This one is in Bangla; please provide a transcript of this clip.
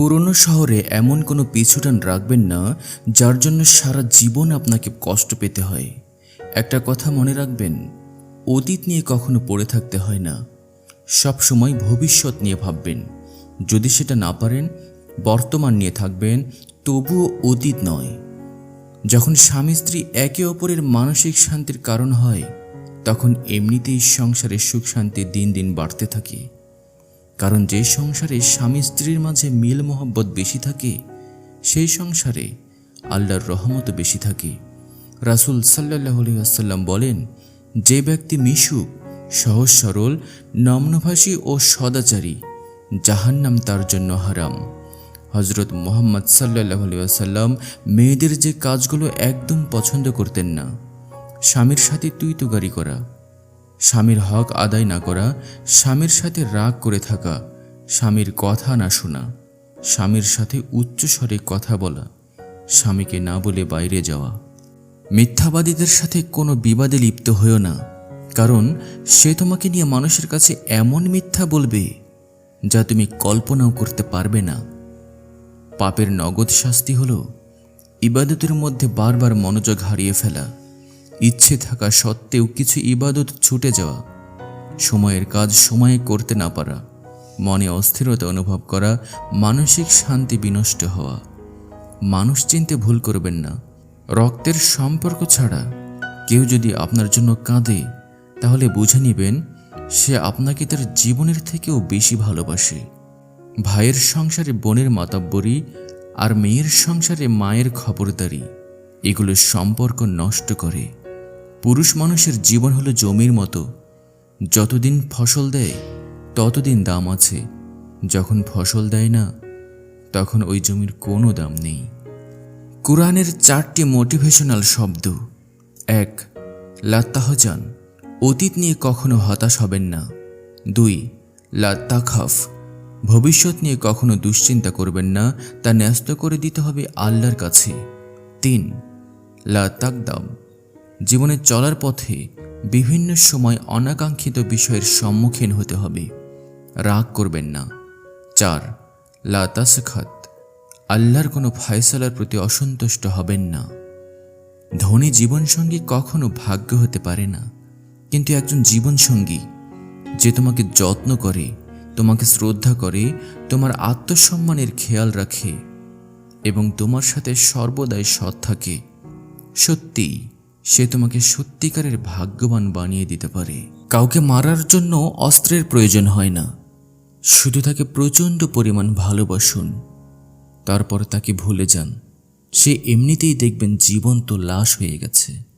পুরনো শহরে এমন কোনো পিছুটান রাখবেন না, যার জন্য সারা জীবন আপনাকে কষ্ট পেতে হয়। একটা কথা মনে রাখবেন, অতীত নিয়ে কখনো পড়ে থাকতে হয় না। সব সময় ভবিষ্যৎ নিয়ে ভাববেন। যদি সেটা না পারেন, বর্তমান নিয়ে থাকবেন, তবুও অতীত নয়। যখন স্বামী স্ত্রী একে অপরের মানসিক শান্তির কারণ হয়, তখন এমনিতেই সংসারের সুখ শান্তি দিন দিন বাড়তে থাকে। কারণ যে সংসারে স্বামী স্ত্রীর মাঝে মিল মোহব্বত বেশি থাকে, সেই সংসারে আল্লাহর রহমত বেশি থাকে। রাসুল সাল্লাহ আসাল্লাম বলেন, যে ব্যক্তি মিশুক, সহজ সরল নম্নভাষী ও সদাচারী, জাহান্নাম তার জন্য হারাম। হজরত মোহাম্মদ সাল্লাহ আসাল্লাম মেয়েদের যে কাজগুলো একদম পছন্দ করতেন না, স্বামীর সাথে তুই তুগারি করা স্বামীর হক আদায় না করা, স্বামীর সাথে রাগ করে থাকা, স্বামীর কথা না শোনা, স্বামীর সাথে উচ্চ স্বরে কথা বলা, স্বামীকে না বলে বাইরে যাওয়া। মিথ্যাবাদীদের সাথে কোনো বিবাদে লিপ্ত হয়েও না, কারণ সে তোমাকে নিয়ে মানুষের কাছে এমন মিথ্যা বলবে যা তুমি কল্পনাও করতে পারবে না। পাপের নগদ শাস্তি হলো ইবাদতের মধ্যে বারবার মনোযোগ হারিয়ে ফেলা। ইচ্ছে থাকা সত্ত্বেও কিছু ইবাদত ছুটে যাওয়া, সময়ের কাজ সময়ে করতে না পারা, মনে অস্থিরতা অনুভব করা, মানসিক শান্তি বিনষ্ট হওয়া। মানুষ চিনতে ভুল করবেন না। রক্তের সম্পর্ক ছাড়া কেউ যদি আপনার জন্য কাঁদে, তাহলে বুঝে নেবেন, সে আপনাকে তার জীবনের থেকেও বেশি ভালোবাসে। ভাইয়ের সংসারে বোনের মাতাব্বরী আর মেয়ের সংসারে মায়ের খবরদারি, এগুলো সম্পর্ক নষ্ট করে। পুরুষ মানুষের জীবন হলো জমির মতো। যতদিন ফসল দেয়, ততদিন দাম আছে। যখন ফসল দেয় না, তখন ওই জমির কোনো দাম নেই। কোরআনের চারটি মোটিভেশনাল শব্দ। এক, লাত্তাহজান। অতীত নিয়ে কখনো হতাশ হবেন না। দুই, লাত্তাখাফ। ভবিষ্যৎ নিয়ে কখনো দুশ্চিন্তা করবেন না, তা ন্যস্ত করে দিতে হবে আল্লাহর কাছে। তিন লা তাকদাম জীবনে চলার পথে বিভিন্ন সময় অনাকাঙ্ক্ষিত বিষয়ের সম্মুখীন হতে হবে। রাগ করবেন না। চার, লা তাসখাত। আল্লাহর কোনো ফায়সালার প্রতি অসন্তুষ্ট হবেন না। ধনী জীবনসঙ্গী কখনো ভাগ্য হতে পারে না। কিন্তু একজন জীবনসঙ্গী যে তোমাকে যত্ন করে, তোমাকে শ্রদ্ধা করে, তোমার আত্মসম্মানের খেয়াল রাখে এবং তোমার সাথে সর্বদাই সৎ থাকে সত্যি সে তোমাকে সত্যিকারের ভাগ্যবান বানিয়ে দিতে পারে। কাউকে মারার জন্য অস্ত্রের প্রয়োজন হয় না। শুধু তাকে প্রচণ্ড পরিমাণ ভালোবাসুন। তারপর তাকে ভুলে যান। সে এমনিতেই দেখবেন জীবন্ত লাশ হয়ে গেছে।